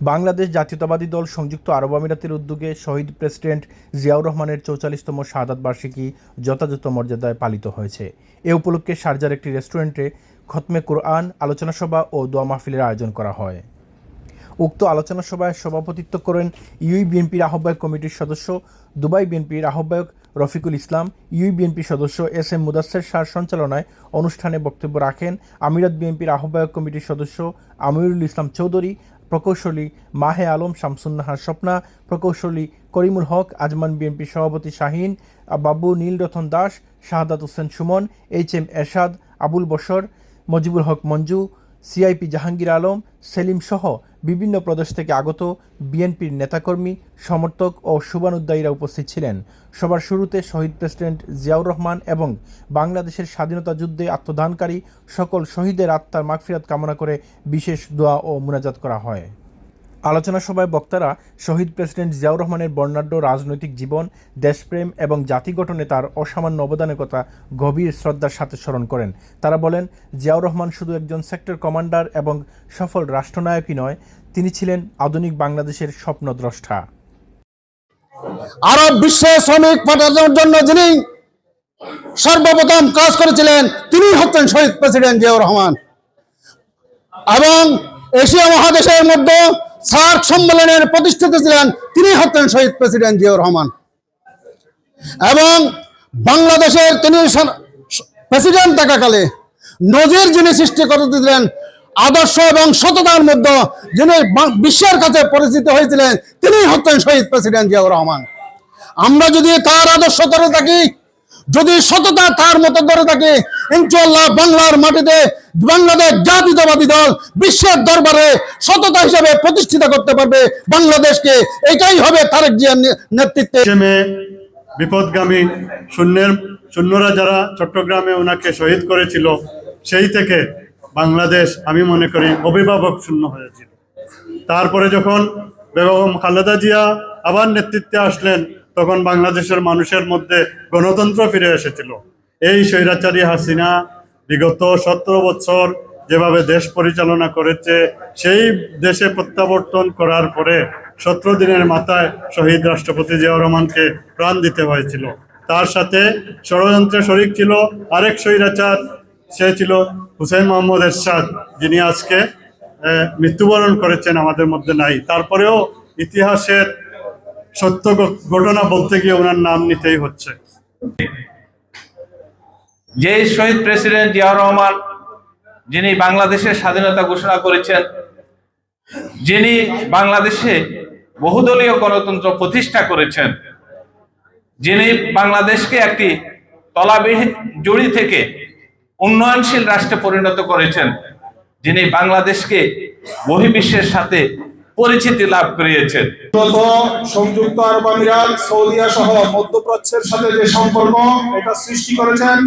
বাংলাদেশ জাতীয়তাবাদী দল সংযুক্ত আরব আমিরাতের উদ্যোগে শহীদ প্রেসিডেন্ট জিয়াউর রহমানের চৌচল্লিশতম শাহাদাত বার্ষিকী যথাযথ মর্যাদায় পালিত হয়েছে। এ উপলক্ষে শারজার একটি রেস্টুরেন্টে খতমে কোরআন, আলোচনা সভা ও দোয়া মাহফিলের আয়োজন করা হয়। উক্ত আলোচনা সভায় সভাপতিত্ব করেন ইউই বিএনপির আহ্বায়ক কমিটির সদস্য, দুবাই বিএনপির আহ্বায়ক রফিকুল ইসলাম। ইউই বিএনপি সদস্য এস এম মুদাসের সার সঞ্চালনায় অনুষ্ঠানে বক্তব্য রাখেন আমিরাত বিএনপির আহ্বায়ক কমিটির সদস্য আমিরুল ইসলাম চৌধুরী প্রকৌশলী মাহে আলম, শামসুন্নাহার স্বপ্না, প্রকৌশলী করিমুল হক, আজমান বিএনপি সভাপতি Shahin, Babu Nilratan Das, Shahadat Hossain Sumon, H M Ershad, Abul Basar Mojibul Haque Manju CIP Jahangir Alam, Selim সহ বিভিন্ন প্রদেশ থেকে আগত বিএনপির নেতাকর্মী, সমর্থক ও শুভানুদ্দায়ীরা উপস্থিত ছিলেন। সবার শুরুতে শহীদ প্রেসিডেন্ট জিয়াউর রহমান এবং বাংলাদেশের স্বাধীনতা যুদ্ধে আত্মদানকারী সকল শহীদের আত্মার মাগফিরাত কামনা করে বিশেষ দোয়া ও মুনাজাত করা হয়। আলোচনা সভায় বক্তারা শহীদ প্রেসিডেন্ট জিয়াউর রহমানের বর্ণাঢ্য রাজনৈতিক জীবন, দেশপ্রেম এবং জাতি গঠনে তার অসামান্য অবদানের কথা গভীর শ্রদ্ধার সাথে স্মরণ করেন। তারা বলেন, জিয়াউর রহমান শুধু একজন সেক্টর কমান্ডার এবং সফল রাষ্ট্রনায়কই নয়, তিনি ছিলেন আধুনিক বাংলাদেশের স্বপ্নদ্রষ্টা। আরব বিশ্বে শ্রমিক পাঠানোর জন্য যিনি সর্বপ্রথম কাজ করেছিলেন, তিনি হচ্ছেন শহীদ প্রেসিডেন্ট জিয়াউর রহমান। এবং এশিয়া মহাদেশের মধ্যে সার্ক সম্মেলনের প্রতিষ্ঠিত ছিলেন তিনি হতেন শহীদ প্রেসিডেন্ট জিয়াউর রহমান। এবং বাংলাদেশের তিনি প্রেসিডেন্ট থাকাকালে নজির যিনি সৃষ্টি করেছিলেন, আদর্শ এবং সততার মধ্যে যিনি বিশ্বের কাছে পরিচিত হয়েছিলেন, তিনি হচ্ছেন শহীদ প্রেসিডেন্ট জিয়াউর রহমান। আমরা যদি তার আদর্শ ধরে থাকি, যদি সততা তার মতো ধরে থাকি ইনশাল্লাহ বাংলার মাটিতে বাংলাদেশ জাতীয়তাবাদী দল বিশ্বের দরবারে সততা হিসাবে প্রতিষ্ঠিত করতে পারবে বাংলাদেশকে। এটাই হবে তারেক জিয়ার নেতৃত্বে। বিপদগামী শূন্যের শূন্যরা যারা চট্টগ্রামে ওনাকে শহীদ করেছিল, সেই থেকে বাংলাদেশ আমি মনে করি অভিভাবক শূন্য হয়েছিল তারপরে যখন বেগম খালেদা জিয়া আবার নেতৃত্বে আসলেন, তখন বাংলাদেশের মানুষের মধ্যে গণতন্ত্র ফিরে এসেছিল। এই স্বৈরাচারী হাসিনা বিগত সতেরো বছর যেভাবে দেশ পরিচালনা করেছে, সেই দেশে প্রত্যাবর্তন করার পরে সতেরো দিনের মাথায় শহীদ রাষ্ট্রপতি জিয়াউর রহমানকে প্রাণ দিতে হয়েছিল। তার সাথে ষড়যন্ত্রে শরিক ছিল আরেক স্বৈরাচার, সে ছিল হুসেন মোহাম্মদ এরশাদ, যিনি আজকে মৃত্যুবরণ করেছেন আমাদের মধ্যে নাই। তারপরেও ইতিহাসের সত্য ঘটনা বলতে গিয়ে ওনার নাম নিতেই হচ্ছে। যে শহীদ প্রেসিডেন্ট জিয়াউর রহমান, যিনি বাংলাদেশের স্বাধীনতা ঘোষণা করেছেন, যিনি বাংলাদেশে বহুদলীয় গণতন্ত্র প্রতিষ্ঠা করেছেন, যিনি বাংলাদেশকে একটি তলাবিহীন জুড়ি থেকে উন্নয়নশীল রাষ্ট্রে পরিণত করেছেন, যিনি বাংলাদেশকে বহির্বিশ্বের সাথে পরিচিতি লাভ করিয়েছেন। সংযুক্ত আরব আমিরাত, সৌদিয়া সহ মধ্যপ্রাচ্যের সাথে যে সম্পর্ক, এটা সৃষ্টি করেছেন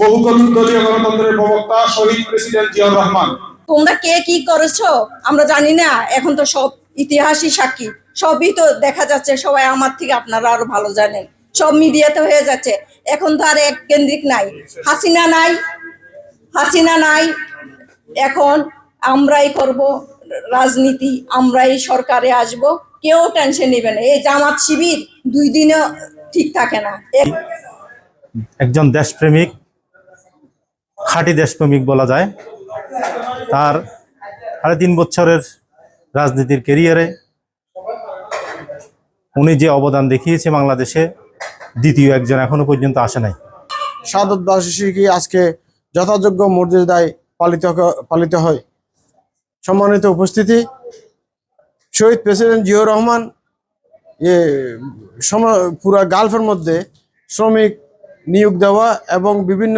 বহু দলীয় গণতন্ত্রের প্রবক্তা শহীদ প্রেসিডেন্ট জিয়াউর রহমান। তোমরা কে কি করেছ? আমরা জানি না। এখন তো সব ইতিহাসই সাক্ষী। সবই তো দেখা যাচ্ছে। সবাই আমার থেকে আপনারা আরও ভালো জানেন। সব মিডিয়াতে হয়ে যাচ্ছে। এখন তো আর এক কেন্দ্রিক নাই। হাসিনা নাই। হাসিনা নাই। এখন আমরাই করব রাজনীতি। আমরাই সরকারে আসব। কেউ টেনশন নেবে না। এই জামাত শিবির দুই দিনও ঠিক থাকে না। একজন দেশপ্রেমিক খাঁটি দেশপ্রেমিক বলা যায়। তার সাড়ে তিন বছরের রাজনীতির কেরিয়ারে উনি যে অবদান দেখিয়েছে বাংলাদেশে, দ্বিতীয় একজন এখনও পর্যন্ত আসে নাই। শাহাদত বার্ষিকী আজকে যথাযোগ্য মর্যাদায় পালিত পালিত হয়? সম্মানিত উপস্থিতি, শহীদ প্রেসিডেন্ট জিয়াউর রহমান, এ পুরা গালফের মধ্যে শ্রমিক নিয়োগ দেওয়া এবং বিভিন্ন